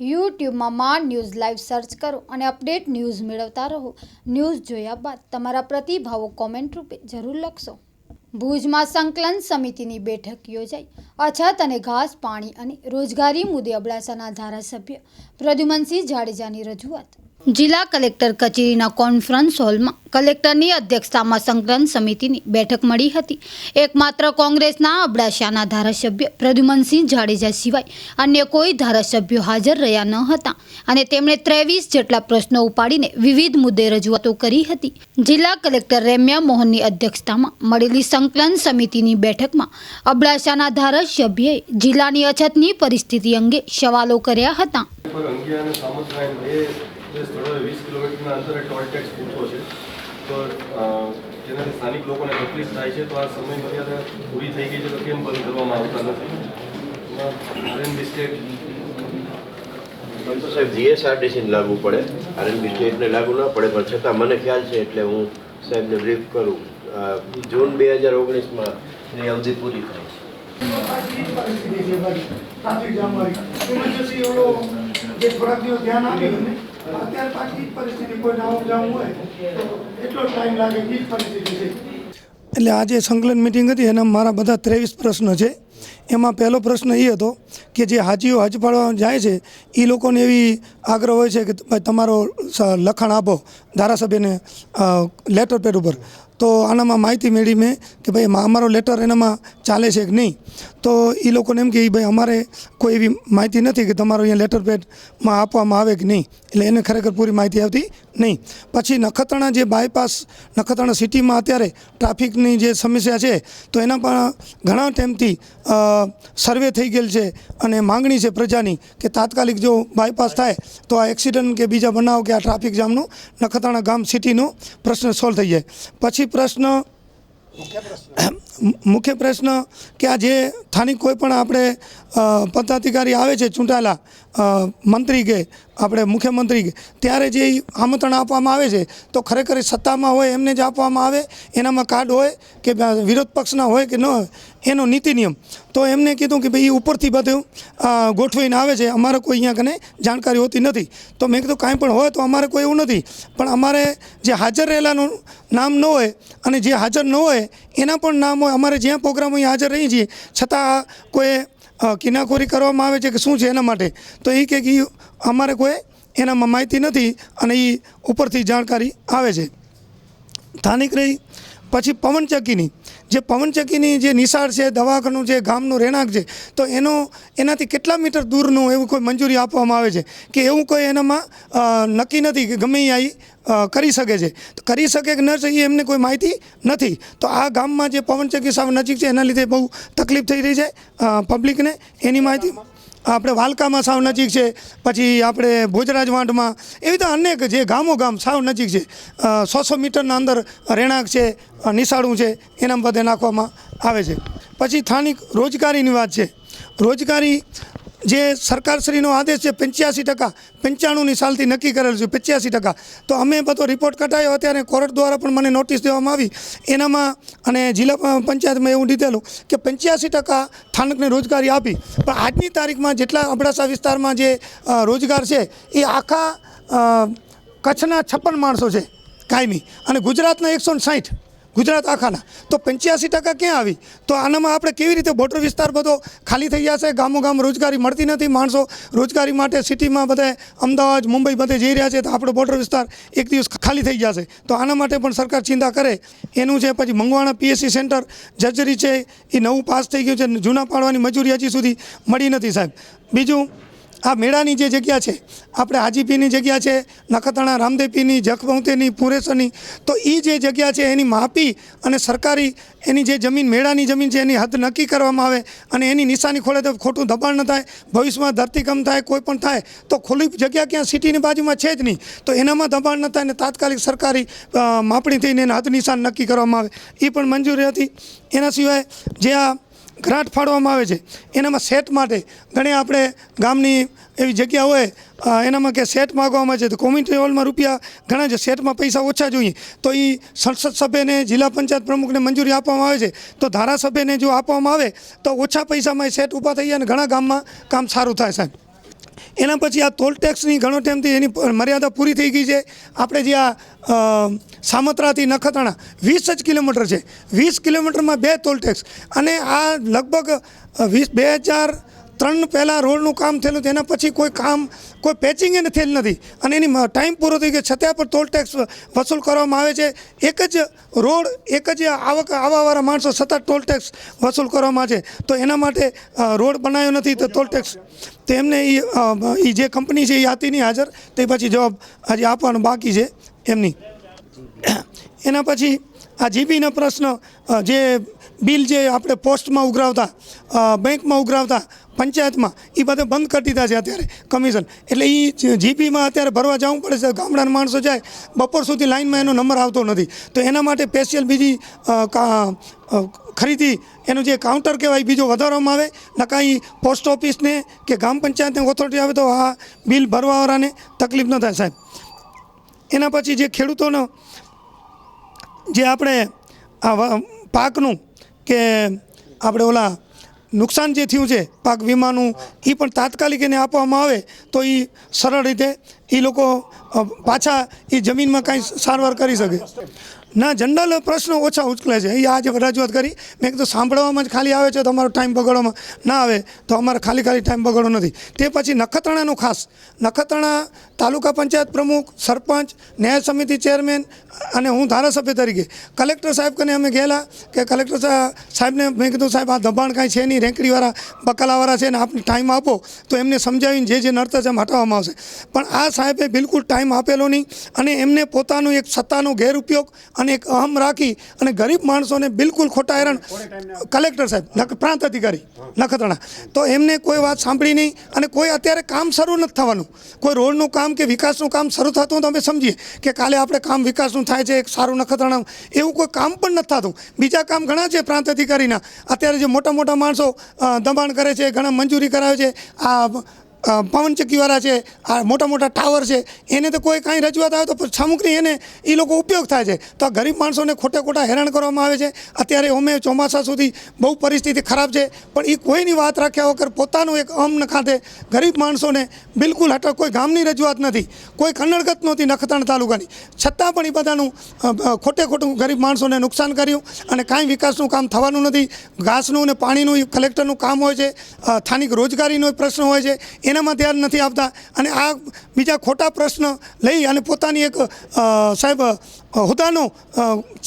યુટ્યુબમાં માં news live search કરો અને અપડેટ ન્યૂઝ મેળવતા રહો. ન્યૂઝ જોયા બાદ તમારા પ્રતિભાવો કોમેન્ટ રૂપે જરૂર લખશો. ભુજમાં સંકલન સમિતિની બેઠક યોજાઈ. અછત અને ઘાસ, પાણી અને રોજગારી મુદ્દે અબડાસાના ધારાસભ્ય પ્રદ્યુમનસિંહ જાડેજાની રજૂઆત. જિલ્લા કલેક્ટર કચેરીના કોન્ફરન્સ હોલમાં કલેક્ટરની અધ્યક્ષતામાં સંકલન સમિતિની બેઠક મળી હતી. એકમાત્ર કોંગ્રેસના અબડાસાના ધારાસભ્ય પ્રદ્યુમનસિંહ જાડેજા સિવાય અન્ય કોઈ ધારાસભ્યો હાજર રહ્યા ન હતા અને તેમણે ત્રેવીસ જેટલા પ્રશ્નો ઉપાડીને વિવિધ મુદ્દે રજૂઆતો કરી હતી. જિલ્લા કલેક્ટર રેમ્યા મોહનની અધ્યક્ષતામાં મળેલી સંકલન સમિતિની બેઠકમાં અબડાસાના ધારાસભ્યએ જિલ્લાની અછતની પરિસ્થિતિ અંગે સવાલો કર્યા હતા. જે સ્થળોએ વીસ કિલોમીટરના અંતરે ટોલ ટેક્સ પૂરતો છે. તો જેનાથી સ્થાનિક લોકોને તકલીફ થાય છે તો આ સમય મર્યાદા પૂરી થઈ ગઈ છે તો કેમ બંધ કરવામાં આવતા નથી? આરએન બિસ્ટેટ આમ તો સાહેબ જીએસઆરટીસીને લાગુ પડે. આરએનબી સ્ટેટને લાગુ ન પડે પણ છતાં મને ખ્યાલ છે એટલે હું સાહેબને બ્રીફ કરું. જૂન બે હજાર ઓગણીસમાં એની અવધિ પૂરી થાય છે. ટ્રાફિક જામ વાળી ઇમરજન્સી જે થોડાક દિવસ ધ્યાન આપ્યું ને અત્યારે પાછી પરિસ્થિતિ, કોઈ નાવું જાવું હોય, એટલો ટાઈમ લાગે એ જ પરિસ્થિતિ છે. એટલે આજે સંકલન મિટિંગ હતી, એના મારા બધા ત્રેવીસ પ્રશ્ન છે. એમાં પહેલો પ્રશ્ન એ હતો કે જે હાજીઓ હજ પાડવા જાય છે એ લોકોને એવી આગ્રહ હોય છે કે ભાઈ તમારો લખાણ આપો ધારાસભ્યને લેટર પેડ ઉપર. તો આનામાં માહિતી મેળવી મેં કે ભાઈ અમારો લેટર એનામાં ચાલે છે કે નહીં. તો એ લોકોને એમ કે "ઈ ભાઈ અમારે કોઈ એવી માહિતી નથી કે તમારો અહીંયા લેટર પેડમાં આપવામાં આવે કે નહીં. એટલે એને ખરેખર પૂરી માહિતી આવતી નહીં. પછી નખત્રાણા જે બાયપાસ નખત્રાણા સિટીમાં અત્યારે ટ્રાફિકની જે સમસ્યા છે, તો એના પણ ઘણા ટાઈમથી સર્વે થઈ ગયેલ છે અને માંગણી છે પ્રજાની કે તાત્કાલિક જો બાયપાસ થાય તો આ એક્સિડન્ટ કે બીજા બનાવ કે આ ટ્રાફિક જામનું નખત્રાણા ગામ સિટીનો પ્રશ્ન સોલ્વ થઈ જાય. પછી પ્રશ્ન મુખ્ય પ્રશ્ન કે આ જે સ્થાનિક કોઈ પણ આપણે પદાધિકારી આવે છે ચૂંટાયેલા મંત્રી કે, આપણે મુખ્યમંત્રી કે, ત્યારે જે આમંત્રણ આપવામાં આવે છે, તો ખરેખર સત્તામાં હોય એમને જ આપવામાં આવે, એનામાં કાર્ડ હોય કે વિરોધ પક્ષના હોય કે ન હોય, એનો નીતિ નિયમ. તો એમને કીધું કે ભાઈ એ ઉપરથી બધું ગોઠવીને આવે છે, અમારે કોઈ અહીંયા કને જાણકારી હોતી નથી. તો મેં કીધું કાંઈ પણ હોય તો અમારે કોઈ એવું નથી. પણ અમારે જે હાજર રહેલાનું નામ ન હોય અને જે હાજર ન હોય, એના પણ નામ હોય, અમારે જ્યાં પ્રોગ્રામ અહીં હાજર રહીએ છીએ. છતાં કોઈ કિનાખોરી કરવામાં આવે છે કે શું છે એના માટે? તો એ કે અમારે કોઈ એનામાં માહિતી નથી અને એ ઉપરથી જાણકારી આવે છે. સ્થાનિક રહી પછી પવનચક્કીની. જે પવનચક્કીની જે નિશાળ છે, દવાખાનું છે ગામનું રહેણાંક છે, તો એનો, એનાથી કેટલા મીટર દૂરનું એવું કોઈ મંજૂરી આપવામાં આવે છે કે એવું કોઈ એનામાં નક્કી નથી કે ગમે આવી કરી શકે છે. તો કરી શકે કે ન એ એમને કોઈ માહિતી નથી. તો આ ગામમાં જે પવનચક્કી સાવ નજીક છે, એના લીધે બહુ તકલીફ થઈ રહી છે પબ્લિકને એની માહિતી આપણે વાલકામાં સાવ નજીક છે, પછી આપણે ભોજરાજ વાંઢમાં એવી રીતે અનેક જે ગામો ગામ સાવ નજીક છે. સો સો મીટરના અંદર રહેણાંક છે નિશાળું છે, એના બધે નાખવામાં આવે છે. પછી સ્થાનિક રોજગારીની વાત છે. રોજગારી જે સરકારશ્રીનો આદેશ છે પંચ્યાસી ટકા, પંચાણુંની સાલથી નક્કી કરેલ છે પંચ્યાસી ટકા. તો અમે બધો રિપોર્ટ કઢાયો અત્યારે કોર્ટ દ્વારા પણ મને નોટિસ દેવામાં આવી. એનામાં અને જિલ્લા પંચાયતમાં એવું દીધેલું કે પંચ્યાસી ટકા સ્થાનકને રોજગારી આપી. પણ આજની તારીખમાં જેટલા અબડાસા વિસ્તારમાં જે રોજગાર છે, એ આખા કચ્છના છપ્પન માણસો છે. કાયમી. અને ગુજરાતના એકસો સાઠ. ગુજરાત આખાના. તો પંચ્યાસી ટકા ક્યાં આવી? તો આનામાં આપણે કેવી રીતે બોર્ડર વિસ્તાર બધો ખાલી થઈ જશે? ગામો ગામ રોજગારી મળતી નથી માણસો. રોજગારી માટે સિટીમાં બધે અમદાવાદ, મુંબઈ બધે જઈ રહ્યા છે તો આપણો બોર્ડર વિસ્તાર એક દિવસ ખાલી થઈ જશે. તો આના માટે પણ સરકાર ચિંતા કરે. એનું છે પછી મંગવાણા પીએસસી સેન્ટર જર્જરી છે. એ નવું પાસ થઈ ગયું છે. જૂના પાડવાની મજૂરી હજી સુધી મળી નથી સાહેબ. બીજું આ મેળાની જે જગ્યા છે, આપણે હાજીપીની જગ્યા છે, નખત્રાણા રામદેવપીની જખબૌતેની પુરેસરની, તો એ જે જગ્યા છે એની માપી અને સરકારી એની જે જમીન, મેળાની જમીન છે એની હદ નક્કી કરવામાં આવે અને એની નિશાની ખોલે તો ખોટું દબાણ ન થાય, ભવિષ્યમાં ધરતીકમ થાય, કોઈ પણ થાય, તો ખુલ્લી જગ્યા ક્યાં? સિટીની બાજુમાં છે જ નહીં. તો એનામાં દબાણ ન થાય અને તાત્કાલિક સરકારી માપણી થઈને એના હદ નિશાન નક્કી કરવામાં આવે. એ પણ મંજૂરી હતી. એના સિવાય જે આ ગ્રાન્ટ ફાળવવામાં આવે છે. એનામાં સેટ માટે ઘણી આપણે ગામની એવી જગ્યા હોય એનામાં કે સેટ માગવામાં છે. તો કોમ્યુનિટી હોલમાં રૂપિયા ઘણા છે. સેટમાં પૈસા ઓછા જોઈએ. તો એ સંસદ સભ્યને, જિલ્લા પંચાયત પ્રમુખને મંજૂરી આપવામાં આવે છે. તો ધારાસભ્યને જો આપવામાં આવે, તો ઓછા પૈસામાં એ સેટ ઊભા થઈ જાય અને ઘણા ગામમાં કામ સારું થાય સાહેબ. એના પછી આ ટોલ ટેક્સની ઘણો ટાઈમથી એની મર્યાદા પૂરી થઈ ગઈ છે. આપણે જે આ સામત્રાથી નખત્રાણા, વીસ જ કિલોમીટર છે. વીસ કિલોમીટરમાં બે ટોલ ટેક્સ અને આ લગભગ વીસ, બે હજાર ત્રણ પહેલાં રોડનું કામ થયેલું તેના પછી કોઈ કામ, કોઈ પેચિંગ એને થયેલ નથી. અને એની ટાઈમ પૂરો થઈ ગયો. છતાં પણ ટોલ ટેક્સ વસૂલ કરવામાં આવે છે. એક જ રોડ, એક જ આવક, આવવાવાળા માણસો છતાં ટોલ ટેક્સ વસૂલ કરવામાં છે. તો એના માટે રોડ બનાવ્યો નથી તો ટોલ ટેક્સ તો એમને એ જે કંપની છે એ હતી નહીં હાજર. તે પછી જવાબ આજે આપવાનો બાકી છે એમની. એના પછી આ જીબીનો પ્રશ્ન જે બિલ જે આપણે પોસ્ટમાં ઉઘરાવતા બેંકમાં ઉઘરાવતા પંચાયતમાં એ બધા બંધ કરી દીધા છે અત્યારે કમિશન. એટલે એ જીપીમાં અત્યારે ભરવા જવું પડે છે, ગામડાના માણસો જાય, બપોર સુધી લાઇનમાં એનો નંબર આવતો નથી. તો એના માટે સ્પેશિયલ બીજી ખરીદી, એનું જે કાઉન્ટર કહેવાય બીજો વધારવામાં આવે. નકા ઈ પોસ્ટ ઓફિસને કે ગ્રામ પંચાયતને ઓથોરિટી આવે તો આ બિલ ભરવાવાળાને તકલીફ ન થાય સાહેબ. એના પછી જે ખેડૂતોનો, જે આપણે આ પાકનું કે આપણે ઓલા નુકસાન જે થયું છે પાક વીમાનું એ પણ તાત્કાલિક એને આપવામાં આવે તો એ સરળ રીતે એ લોકો પાછા એ જમીનમાં કાંઈ સારવાર કરી શકે. ના, જનરલ પ્રશ્નો ઓછા ઉચકલે છે. એ આજે રજૂઆત કરી, મેં કીધું સાંભળવામાં જ ખાલી આવે છે, તો અમારો ટાઈમ બગાડવામાં ના આવે, તો અમારે ખાલી ખાલી ટાઈમ બગાડો નથી. તે પછી નખત્રાણાનું ખાસ. નખત્રાણા તાલુકા પંચાયત પ્રમુખ, સરપંચ, ન્યાય સમિતિ ચેરમેન અને હું ધારાસભ્ય તરીકે. કલેક્ટર સાહેબ કને અમે ગયેલા કે કલેક્ટર સાહેબને મેં કીધું સાહેબ, આ દબાણ કાંઈ છે નહીં, રેંકડીવાળા બકાલાવાળા છે ને આપને ટાઈમ આપો તો એમને સમજાવીને જે જે નડતર છે એમ હટાવવામાં આવશે. પણ આ સાહેબે બિલકુલ ટાઈમ આપેલો નહીં અને એમને પોતાનું એક સત્તાનો ગેરઉપયોગ અને એક અહમ રાખી અને ગરીબ માણસોને બિલકુલ ખોટા હેરાન કલેક્ટર સાહેબ પ્રાંત અધિકારી નખત્રાણા. તો એમને કોઈ વાત સાંભળી નહીં અને કોઈ અત્યારે કામ શરૂ નથી થવાનું. કોઈ રોડનું કામ કે વિકાસનું કામ શરૂ થતું તો અમે સમજીએ કે કાલે આપણે કામ વિકાસનું થાય છે એક સારું નખત્રાણા એવું કોઈ કામ પણ નથી થતું. બીજા કામ ઘણા છે પ્રાંત અધિકારીના. અત્યારે જે મોટા મોટા માણસો દબાણ કરે છે ઘણા મંજૂરી કરાવે છે. આ પવનચક્કીવાળા છે, આ મોટા મોટા ટાવર છે, એને તો કોઈ કાંઈ રજૂઆત આવે તો સામગ્રી એને એ લોકો ઉપયોગ થાય છે. તો આ ગરીબ માણસોને ખોટે ખોટા હેરાન કરવામાં આવે છે. અત્યારે અમે ચોમાસા સુધી બહુ પરિસ્થિતિ ખરાબ છે, પણ એ કોઈની વાત રાખ્યા વગર પોતાનું એક અમને ખાતે ગરીબ માણસોને બિલકુલ હટ કોઈ ગામની રજૂઆત નથી, કોઈ કન્નડગત નહોતી નખત્રાણ તાલુકાની. છતાં પણ એ બધાનું ખોટે ખોટું ગરીબ માણસોને નુકસાન કર્યું અને કાંઈ વિકાસનું કામ થવાનું નથી. ઘાસનું અને પાણીનું કલેક્ટરનું કામ હોય છે સ્થાનિક રોજગારીનો પ્રશ્ન હોય છે એનામાં ધ્યાન નથી આપતા. અને આ બીજા ખોટા પ્રશ્ન લઈ અને પોતાની એક સાહેબ હોદ્દાનો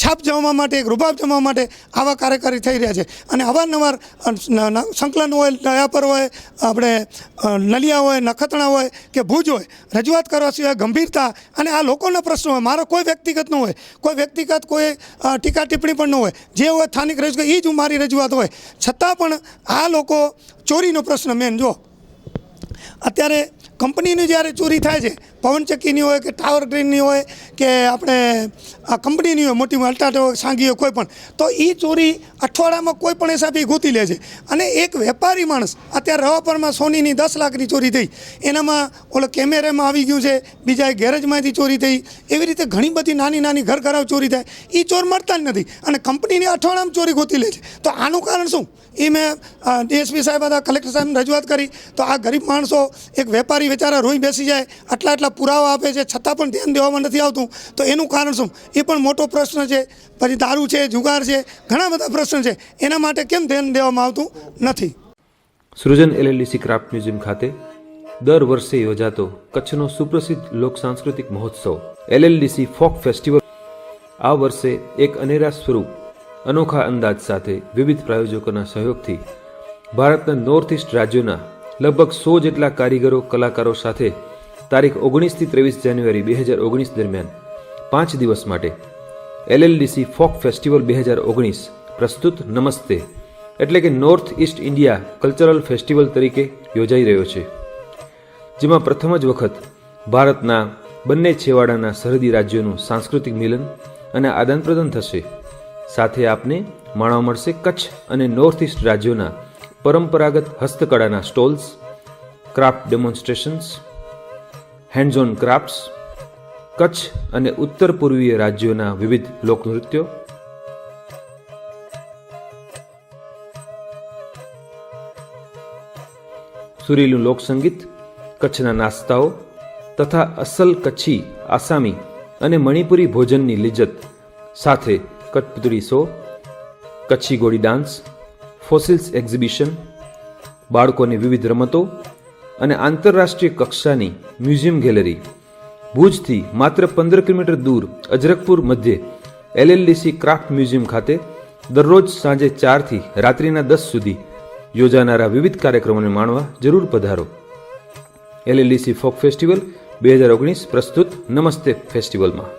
છાપ જમવા માટે, એક રૂબાબ જમવા માટે આવા કાર્યકારી થઈ રહ્યા છે. અને અવારનવાર સંકલન હોય, દયાપર હોય, આપણે નલિયા હોય, નખત્રણા હોય કે ભુજ હોય, રજૂઆત કરવા સિવાય ગંભીરતા અને આ લોકોના પ્રશ્નો હોય. મારો કોઈ વ્યક્તિગત ન હોય. કોઈ વ્યક્તિગત કોઈ ટીકા ટિપ્પણી પણ ન હોય. જે હોય, સ્થાનિક રજૂઆત એ જ મારી રજૂઆત હોય. છતાં પણ આ લોકો ચોરીનો પ્રશ્ન મેન જો અત્યારે કંપનીની જ્યારે ચોરી થાય છે, પવનચક્કીની હોય કે ટાવર ગ્રીનની હોય કે આપણે આ કંપનીની હોય, મોટી અલ્ટાટો સાંગી હોય કોઈ પણ, તો એ ચોરી અઠવાડિયામાં કોઈ પણ હિસાબે ગોતી લે છે. અને એક વેપારી માણસ અત્યારે રવાપરમાં સોનીની દસ લાખની ચોરી થઈ. એનામાં ઓલો કેમેરામાં આવી ગયું છે બીજા ગેરેજમાંથી ચોરી થઈ. એવી રીતે ઘણી બધી નાની નાની ઘર ઘરાવ ચોરી થાય. એ ચોર મળતા જ નથી. અને કંપનીની અઠવાડિયામાં ચોરી ગોતી લે છે. તો આનું કારણ શું? એ મેં ડીએસપી સાહેબ હતા, કલેક્ટર સાહેબને રજૂઆત કરી. તો આ ગરીબ માણસો એક વેપારી વેચારા રોઈ બેસી જાય, આટલા આટલા પુરાવા આપે છે, છતાં પણ ધ્યાન દેવામાં નથી આવતું. તો એનું કારણ શું? એ પણ મોટો પ્રશ્ન છે. પછી દારૂ છે, જુગાર છે, ઘણા બધા પ્રશ્ન છે. એના માટે કેમ ધ્યાન દેવામાં આવતું નથી? સૃજન એલએલડીસી ક્રાફ્ટ મ્યુઝિયમ ખાતે દર વર્ષે યોજાતો કચ્છનો સુપ્રસિદ્ધ લોક સાંસ્કૃતિક મહોત્સવ એલએલડીસી ફોક ફેસ્ટિવલ. આ વર્ષે એક અનેરા સ્વરૂપ, અનોખા અંદાજ સાથે વિવિધ પ્રાયોજકોના સહયોગથી ભારતના નોર્થ ઇસ્ટ રાજ્યોના લગભગ સો જેટલા કારીગરો, કલાકારો સાથે તારીખ ઓગણીસથી ત્રેવીસ જાન્યુઆરી બે હજાર ઓગણીસ દરમિયાન પાંચ દિવસ માટે એલએલડીસી ફોક ફેસ્ટિવલ બે હજાર ઓગણીસ પ્રસ્તુત નમસ્તે એટલે કે North East India cultural festival તરીકે યોજાઈ રહ્યો છે. જેમાં પ્રથમ જ વખત ભારતના બંને છેવાડાના સરહદી રાજ્યોનું સાંસ્કૃતિક મિલન અને આદાનપ્રદાન થશે. સાથે આપને માણવા મળશે કચ્છ અને નોર્થ ઇસ્ટ રાજ્યોના પરંપરાગત હસ્તકળાના stalls, craft demonstrations hands on crafts Kutch અને ઉત્તર પૂર્વીય રાજ્યોના વિવિધ લોકનૃત્યો. સુરીલું લોકસંગીત, કચ્છના નાસ્તાઓ તથા અસલ કચ્છી, આસામી અને મણિપુરી ભોજનની લિજ્જત સાથે કઠપુતળી શો, કચ્છી ગોળી ડાન્સ ફોસિલ્સ એક્ઝિબિશન, બાળકોની વિવિધ રમતો અને આંતરરાષ્ટ્રીય કક્ષાની મ્યુઝિયમ ગેલેરી. ભુજથી માત્ર પંદર કિલોમીટર દૂર અજરકપુર મધ્યે એલએલડીસી ક્રાફ્ટ મ્યુઝિયમ ખાતે દરરોજ સાંજે ચારથી રાત્રિના દસ સુધી યોજાનારા વિવિધ કાર્યક્રમોને માણવા જરૂર પધારો. એલએલડીસી ફોક ફેસ્ટિવલ બે હજાર ઓગણીસ પ્રસ્તુત નમસ્તે ફેસ્ટિવલમાં.